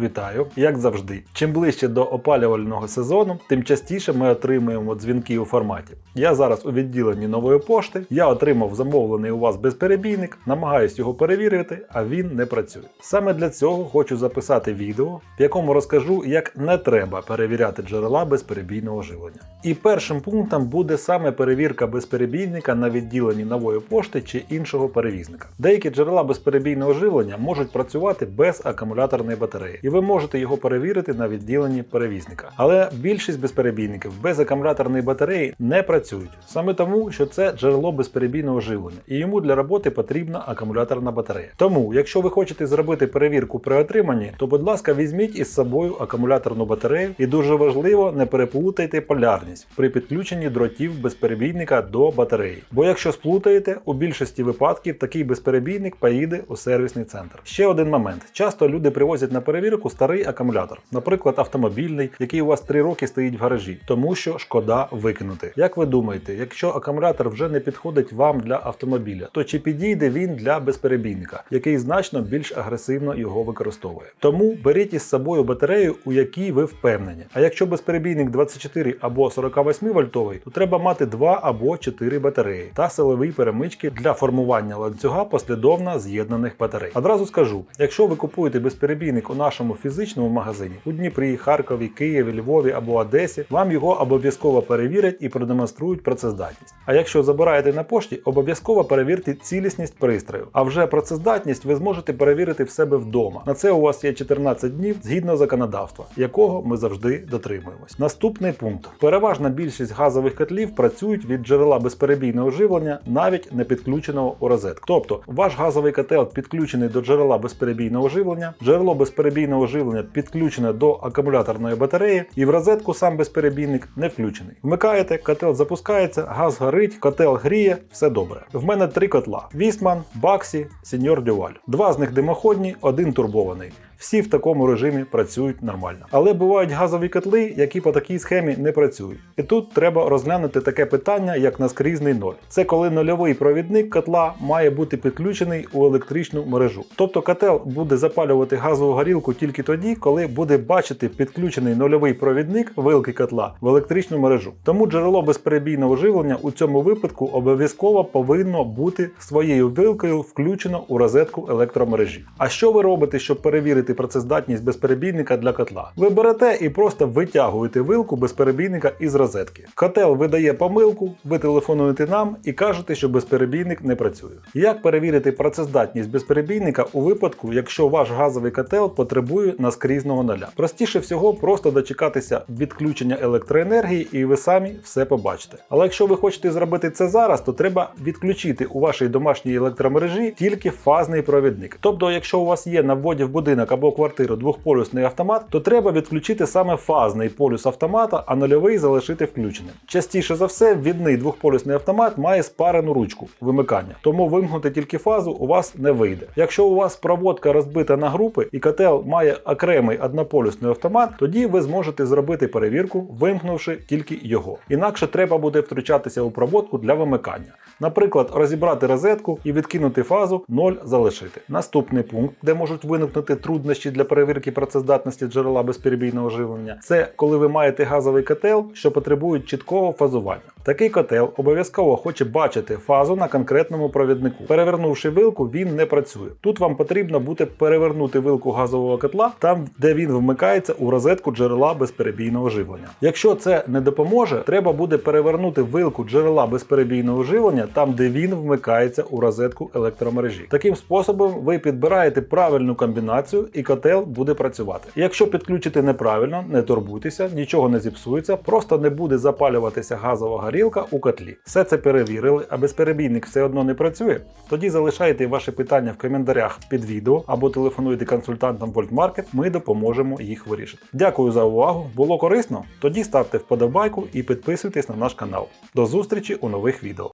Вітаю, як завжди. Чим ближче до опалювального сезону, тим частіше ми отримуємо дзвінки у форматі. Я зараз у відділенні нової пошти, я отримав замовлений у вас безперебійник, намагаюсь його перевірити, а він не працює. Саме для цього хочу записати відео, в якому розкажу, як не треба перевіряти джерела безперебійного живлення. І першим пунктом буде саме перевірка безперебійника на відділенні нової пошти чи іншого перевізника. Деякі джерела безперебійного живлення можуть працювати без акумуляторної батареї, і ви можете його перевірити на відділенні перевізника. Але більшість безперебійників без акумуляторної батареї не працюють саме тому, що це джерело безперебійного живлення, і йому для роботи потрібна акумуляторна батарея. Тому, якщо ви хочете зробити перевірку при отриманні, то будь ласка, візьміть із собою акумуляторну батарею, і дуже важливо не переплутайте полярність при підключенні дротів безперебійника до батареї. Бо якщо сплутаєте, у більшості випадків такий безперебійник поїде у сервісний центр. Ще один момент: часто люди привозять на перевірку старий акумулятор, наприклад, автомобільний, який у вас 3 роки стоїть в гаражі, тому що шкода викинути. Як ви думаєте, якщо акумулятор вже не підходить вам для автомобіля, то чи підійде він для безперебійника, який значно більш агресивно його використовує? Тому беріть із собою батарею, у якій ви впевнені. А якщо безперебійник 24 або 48 вольтовий, то треба мати 2 або 4 батареї та силові перемички для формування ланцюга послідовно з'єднаних батарей. Одразу скажу, якщо ви купуєте безперебійник у нашому фізичному магазині у Дніпрі, Харкові, Києві, Львові або Одесі, вам його обов'язково перевірять і продемонструють працездатність. А якщо забираєте на пошті, обов'язково перевірте цілісність пристрою. А вже працездатність ви зможете перевірити в себе вдома. На це у вас є 14 днів згідно законодавства, якого ми завжди дотримуємось. Наступний пункт: переважна більшість газових котлів працюють від джерела безперебійного живлення, навіть не підключеного у розетку. Тобто ваш газовий котел підключений до джерела безперебійного живлення, джерело безперебійного живлення підключене до акумуляторної батареї, і в розетку сам безперебійник не включений. Вмикаєте, котел запускається, газ горить, котел гріє, все добре. В мене три котла: Вісман, Баксі, Сеньор Дюваль. Два з них димоходні, один турбований. Всі в такому режимі працюють нормально. Але бувають газові котли, які по такій схемі не працюють. І тут треба розглянути таке питання, як наскрізний ноль. Це коли нульовий провідник котла має бути підключений у електричну мережу. Тобто котел буде запалювати газову горілку тільки тоді, коли буде бачити підключений нульовий провідник вилки котла в електричну мережу. Тому джерело безперебійного живлення у цьому випадку обов'язково повинно бути своєю вилкою включено у розетку електромережі. А що ви робите, щоб перевірити працездатність безперебійника для котла? Ви берете і просто витягуєте вилку безперебійника із розетки. Котел видає помилку, ви телефонуєте нам і кажете, що безперебійник не працює. Як перевірити працездатність безперебійника у випадку, якщо ваш газовий котел потребує наскрізного нуля? Простіше всього просто дочекатися відключення електроенергії, і ви самі все побачите. Але якщо ви хочете зробити це зараз, то треба відключити у вашій домашній електромережі тільки фазний провідник. Тобто, якщо у вас є на вводі в будинок або квартиру двохполюсний автомат, то треба відключити саме фазний полюс автомата, а нульовий залишити включеним. Частіше за все, відний двохполюсний автомат має спарену ручку вимикання, тому вимкнути тільки фазу у вас не вийде. Якщо у вас проводка розбита на групи і котел має окремий однополюсний автомат, тоді ви зможете зробити перевірку, вимкнувши тільки його. Інакше треба буде втручатися у проводку для вимикання. Наприклад, розібрати розетку і відкинути фазу 0 залишити. Наступний пункт, де можуть виникнути труднощі для перевірки працездатності джерела безперебійного живлення, це коли ви маєте газовий котел, що потребує чіткого фазування. Такий котел обов'язково хоче бачити фазу на конкретному провіднику. Перевернувши вилку, він не працює. Тут вам потрібно буде перевернути вилку газового котла там, де він вмикається у розетку джерела безперебійного живлення. Якщо це не допоможе, треба буде перевернути вилку джерела безперебійного живлення там, де він вмикається у розетку електромережі. Таким способом ви підбираєте правильну комбінацію і котел буде працювати. Якщо підключити неправильно, не турбуйтеся, нічого не зіпсується, просто не буде запалюватися газова горілка у котлі. Все це перевірили, а безперебійник все одно не працює. Тоді залишайте ваші питання в коментарях під відео або телефонуйте консультантам Voltmarket, ми допоможемо їх вирішити. Дякую за увагу. Було корисно? Тоді ставте вподобайку і підписуйтесь на наш канал. До зустрічі у нових відео.